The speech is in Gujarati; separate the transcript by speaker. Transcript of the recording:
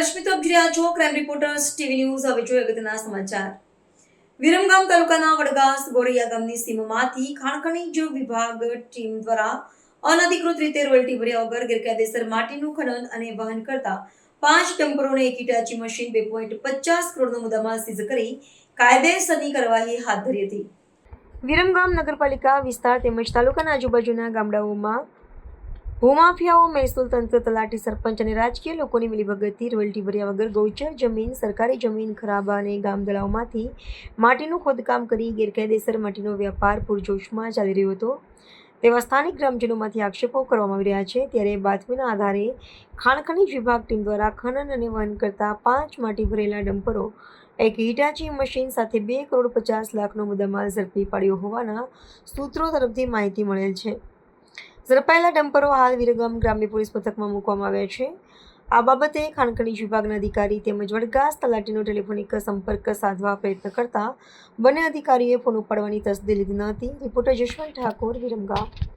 Speaker 1: રહ્યા છો ક્રાઇમ રિપોર્ટર્સ ટીવી ન્યૂઝ હવે જોઈએ અગત્યના સમાચાર. વિરમગામ તાલુકાના વડગાસ ગોરૈયા ગામની સીમમાંથી ખાણ ખનીજ વિભાગ ટીમ દ્વારા અનધિકૃત રીતે રોયલ્ટી ભર્યા વગર ગેરકાયદેસર માટીનું ખનન અને વહન કરતા પાંચ ડમ્પરોને એક ઇટાચી મશીન બે પોઈન્ટ પચાસ કરોડનો મુદ્દામાં સીઝ કરી કાયદેસરની કાર્યવાહી હાથ ધરી હતી. વિરમગામ નગરપાલિકા વિસ્તાર તેમજ તાલુકાના આજુબાજુના ગામડાઓમાં ભૂમાફિયાઓ, મહેસૂલ તંત્ર, તલાટી સરપંચ અને રાજકીય લોકોની મિલીભગતથી રોયલ્ટી ભર્યા વગર ગૌચર જમીન, સરકારી જમીન, ખરાબા અને ગામદલાઓમાંથી માટીનું ખોદકામ કરી ગેરકાયદેસર માટીનો વ્યાપાર પૂરજોશમાં ચાલી રહ્યો હતો. તેવા સ્થાનિક ગ્રામજનોમાંથી આક્ષેપો કરવામાં આવી રહ્યા છે. ત્યારે બાતમીના આધારે ખાણ ખનીજ વિભાગ ટીમ દ્વારા ખનન અને વહન કરતા પાંચ માટી ભરેલા ડમ્પરો, એક હિટાચી મશીન સાથે બે કરોડ પચાસ લાખનો મુદ્દામાલ ઝડપી પાડ્યો હોવાના સૂત્રો તરફથી માહિતી મળેલ છે. ઝડપાયેલા ડમ્પરો હાલ વિરગામ ગ્રામ્ય પોલીસ મથકમાં મૂકવામાં આવ્યા છે. આ બાબતે ખાનકણી વિભાગના અધિકારી તેમજ વડગાસ તલાટીનો ટેલિફોનિક સંપર્ક સાધવા પ્રયત્ન કરતા બંને અધિકારીએ ફોન ઉપાડવાની તસદી લીધી ન હતી. રિપોર્ટર જશવંત ઠાકોર, વિરમગામ.